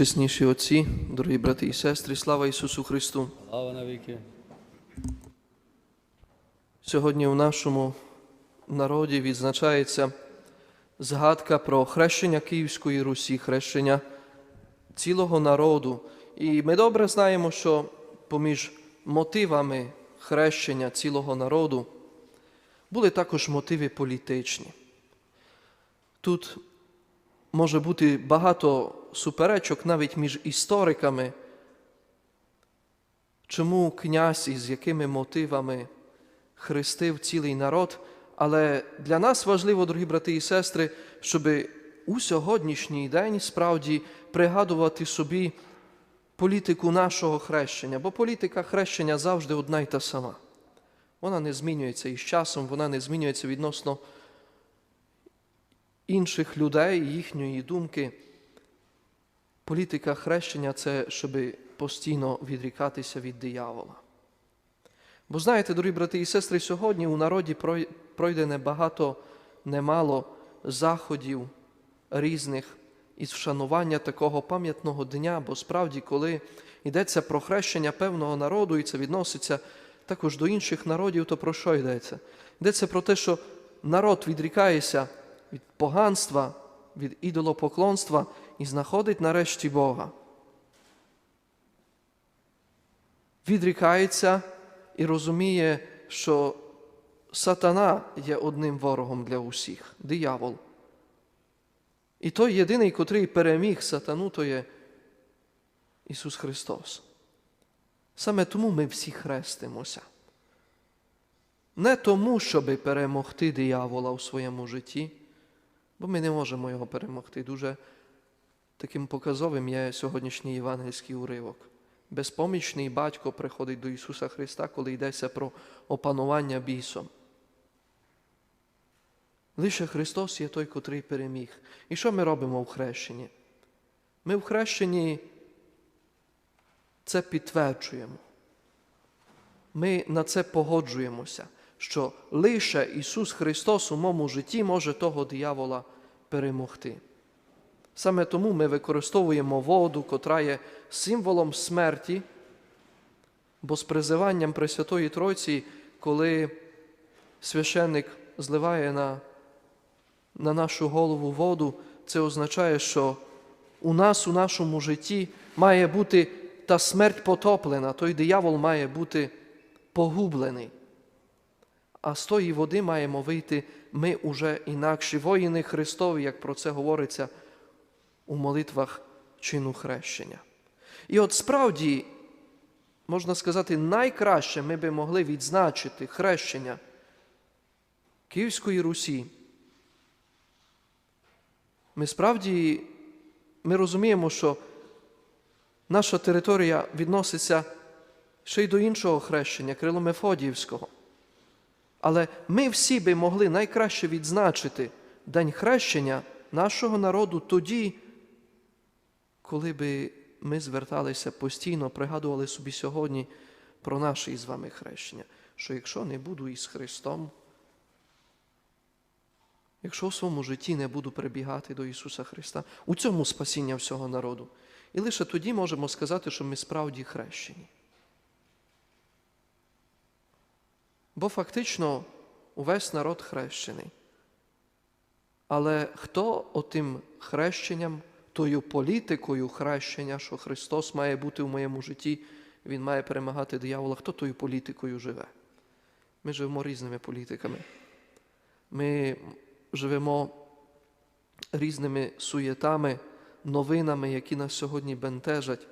Найчесніші отці, дорогі брати і сестри, слава Ісусу Христу! Слава навіки. Сьогодні в нашому народі відзначається згадка про хрещення Київської Русі, хрещення цілого народу. І ми добре знаємо, що поміж мотивами хрещення цілого народу були також мотиви політичні. Тут може бути багато суперечок навіть між істориками, чому князь і з якими мотивами хрестив цілий народ. Але для нас важливо, дорогі брати і сестри, щоб у сьогоднішній день справді пригадувати собі політику нашого хрещення, бо політика хрещення завжди одна й та сама. Вона не змінюється із часом, вона не змінюється відносно інших людей, їхньої думки. Політика хрещення це щоб постійно відрікатися від диявола. Бо знаєте, дорогі брати і сестри, сьогодні у народі пройде небагато, немало заходів різних із вшанування такого пам'ятного дня, бо справді, коли йдеться про хрещення певного народу, і це відноситься також до інших народів, то про що йдеться? Йдеться про те, що народ відрікається від поганства, від ідолопоклонства і знаходить нарешті Бога. Відрікається і розуміє, що сатана є одним ворогом для усіх, диявол. І той єдиний, котрий переміг сатану, то є Ісус Христос. Саме тому ми всі хрестимося. Не тому, щоб перемогти диявола у своєму житті, бо ми не можемо його перемогти. Дуже таким показовим є сьогоднішній євангельський уривок. Безпомічний батько приходить до Ісуса Христа, коли йдеться про опанування бісом. Лише Христос є той, котрий переміг. І що ми робимо в хрещенні? Ми в хрещенні це підтверджуємо. Ми на це погоджуємося, що лише Ісус Христос у моєму житті може того диявола перемогти. Саме тому ми використовуємо воду, котра є символом смерті, бо з призиванням Пресвятої Тройці, коли священник зливає на, на нашу голову воду, це означає, що у нас, у нашому житті, має бути та смерть потоплена, той диявол має бути погублений. А з тої води маємо вийти ми уже інакші воїни Христові, як про це говориться у молитвах чину хрещення. І от справді, можна сказати, найкраще ми би могли відзначити хрещення Київської Русі. Ми справді ми розуміємо, що наша територія відноситься ще й до іншого хрещення, Криломефодіївського. Але ми всі би могли найкраще відзначити День хрещення нашого народу тоді, коли би ми зверталися постійно, пригадували собі сьогодні про наше із вами хрещення, що якщо не буду із Христом, якщо в своєму житті не буду прибігати до Ісуса Христа, у цьому спасіння всього народу. І лише тоді можемо сказати, що ми справді хрещені. Бо фактично увесь народ хрещений. Але хто отим хрещенням, тою політикою хрещення, що Христос має бути в моєму житті, Він має перемагати диявола, хто тою політикою живе? Ми живемо різними політиками. Ми живемо різними суєтами, новинами, які нас сьогодні бентежать.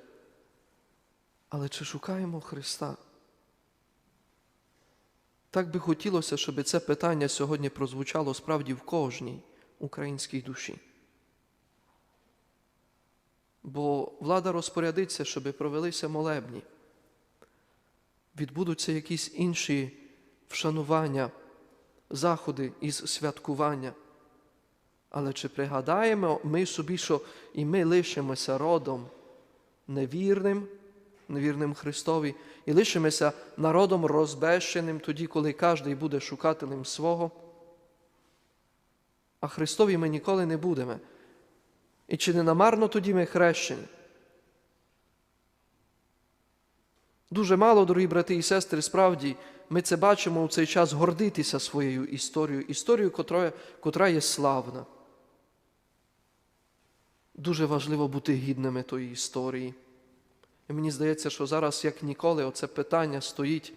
Але чи шукаємо Христа? Так би хотілося, щоб це питання сьогодні прозвучало справді в кожній українській душі. Бо влада розпорядиться, щоб провелися молебні, відбудуться якісь інші вшанування, заходи із святкування. Але чи пригадаємо ми собі, що і ми лишимося родом невірним, невірним Христові, і лишимося народом розбещеним тоді, коли кожен буде шукателем свого. А Христові ми ніколи не будемо. І чи не намарно тоді ми хрещені? Дуже мало, дорогі брати і сестри, справді ми це бачимо у цей час гордитися своєю історією, історією, котра, котра є славна. Дуже важливо бути гідними тої історії. І мені здається, що зараз, як ніколи, оце питання стоїть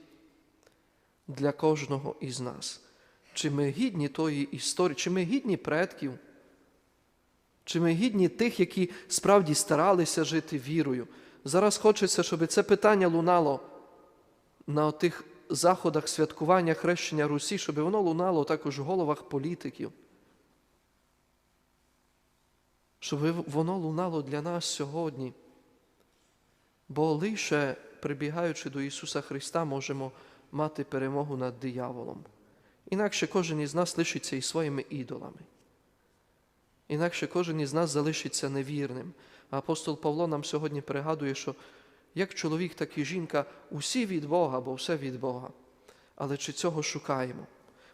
для кожного із нас. Чи ми гідні тої історії, чи ми гідні предків? Чи ми гідні тих, які справді старалися жити вірою. Зараз хочеться, щоб це питання лунало на тих заходах святкування хрещення Русі, щоб воно лунало також в головах політиків. Щоб воно лунало для нас сьогодні. Бо лише прибігаючи до Ісуса Христа, можемо мати перемогу над дияволом. Інакше кожен із нас лишиться і своїми ідолами. Інакше кожен із нас залишиться невірним. А апостол Павло нам сьогодні пригадує, що як чоловік, так і жінка усі від Бога, бо все від Бога. Але чи цього шукаємо?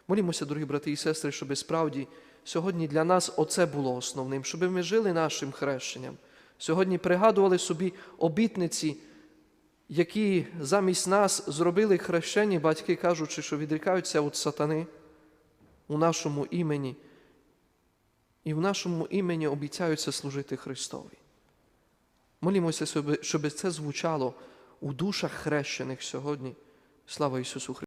Молімося, дорогі брати і сестри, щоб справді сьогодні для нас оце було основним, щоб ми жили нашим хрещенням. Сьогодні пригадували собі обітниці, які замість нас зробили хрещені, батьки кажучи, що відрікаються від сатани у нашому імені, і в нашому імені обіцяються служити Христові. Молімося, щоб- це звучало у душах хрещених сьогодні. Слава Ісусу Христу!